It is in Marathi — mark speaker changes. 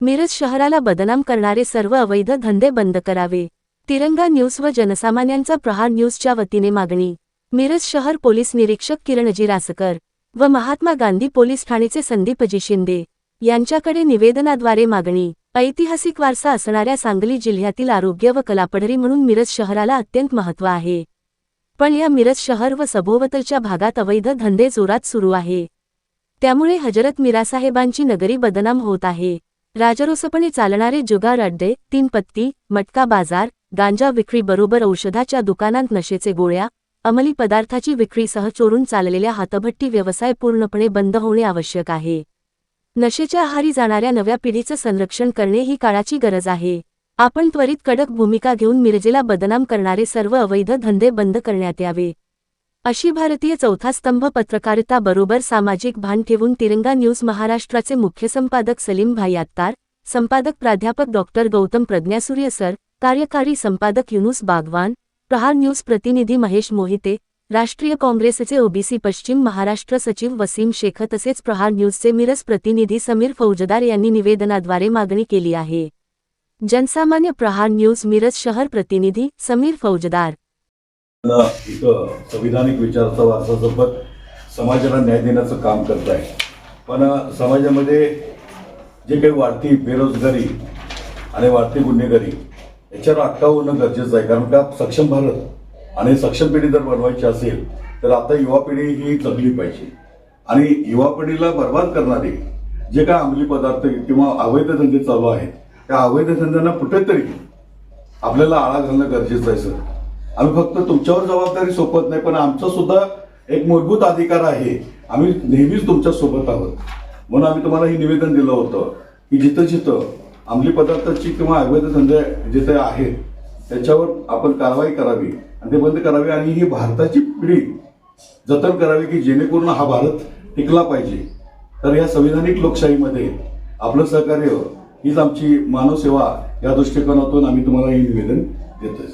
Speaker 1: मिरज शहराला बदनाम करणारे सर्व अवैध धंदे बंद करावे. तिरंगा न्यूज व जनसामान्यांचा प्रहार न्यूजच्या वतीने मागणी. मिरज शहर पोलीस निरीक्षक किरणजी रासकर व महात्मा गांधी पोलीस ठाणेचे संदीपजी शिंदे यांच्याकडे निवेदनाद्वारे मागणी. ऐतिहासिक वारसा असणाऱ्या सांगली जिल्ह्यातील आरोग्य व कलापढरी म्हणून मिरज शहराला अत्यंत महत्त्व आहे. पण या मिरज शहर व सभोवतलच्या भागात अवैध धंदे जोरात सुरू आहे. त्यामुळे हजरत मिरासाहेबांची नगरी बदनाम होत आहे. राजरोसपणे चालणारे जुगार अड्डे तीन पत्ती मटका बाजार गांजा विक्री बरोबर औषधाच्या दुकानांत नशेचे गोळ्या अंमली पदार्थाची विक्रीसह चोरून चाललेल्या हातभट्टी व्यवसाय पूर्णपणे बंद होणे आवश्यक आहे. नशेच्या आहारी जाणाऱ्या नव्या पिढीचं संरक्षण करणे ही काळाची गरज आहे. आपण त्वरित कडक भूमिका घेऊन मिरजेला बदनाम करणारे सर्व अवैध धंदे बंद करण्यात यावे. अशी भारतीय चौथा स्तंभ पत्रकारिता बरोबर सामाजिक भान ठेवून तिरंगा न्यूज महाराष्ट्राचे मुख्य संपादक सलीम भाई आत्तार संपादक प्राध्यापक डॉक्टर गौतम प्रज्ञासूर्य सर कार्यकारी संपादक युनुस बागवान प्रहार न्यूज प्रतिनिधी महेश मोहिते राष्ट्रीय काँग्रेसचे ओबीसी पश्चिम महाराष्ट्र सचिव वसीम शेख तसेच प्रहार न्यूजचे मिरज प्रतिनिधी समीर फौजदार यांनी निवेदनाद्वारे मागणी केली आहे. जनसामान्य प्रहार न्यूज मिरज शहर प्रतिनिधी समीर फौजदार
Speaker 2: ना इथं संविधानिक विचाराचा वारसा जपत समाजाला न्याय देण्याचं काम करत आहे. पण समाजामध्ये जे काही वाढती बेरोजगारी आणि वाढती गुन्हेगारी याच्यावर अटकाव होणं गरजेचं आहे. कारण का? सक्षम भारत आणि सक्षम पिढी जर बनवायची असेल तर आता युवा पिढी ही जगली पाहिजे. आणि युवा पिढीला बर्बाद करणारे जे काय अंमली पदार्थ किंवा अवैध धंदे चालू आहेत त्या अवैध धंद्यांना कुठेतरी आपल्याला आळा घालणं गरजेचं आहे सर. आम्ही फक्त तुमच्यावर जबाबदारी सोपत नाही पण आमचा सुद्धा एक मूलभूत अधिकार आहे. आम्ही नेहमीच तुमच्यासोबत आहोत. म्हणून आम्ही तुम्हाला हे निवेदन दिलं होतं की जिथं जिथं अंमली पदार्थाची किंवा अवैध धंदे जिथे आहेत त्याच्यावर आपण कारवाई करावी. आणि ते बंद करावे आणि ही भारताची पिढी जतन करावी की जेणेकरून हा भारत टिकला पाहिजे. तर या संविधानिक लोकशाहीमध्ये आपलं सहकार्य हीच आमची मानवसेवा या दृष्टिकोनातून आम्ही तुम्हाला हे निवेदन देतोय.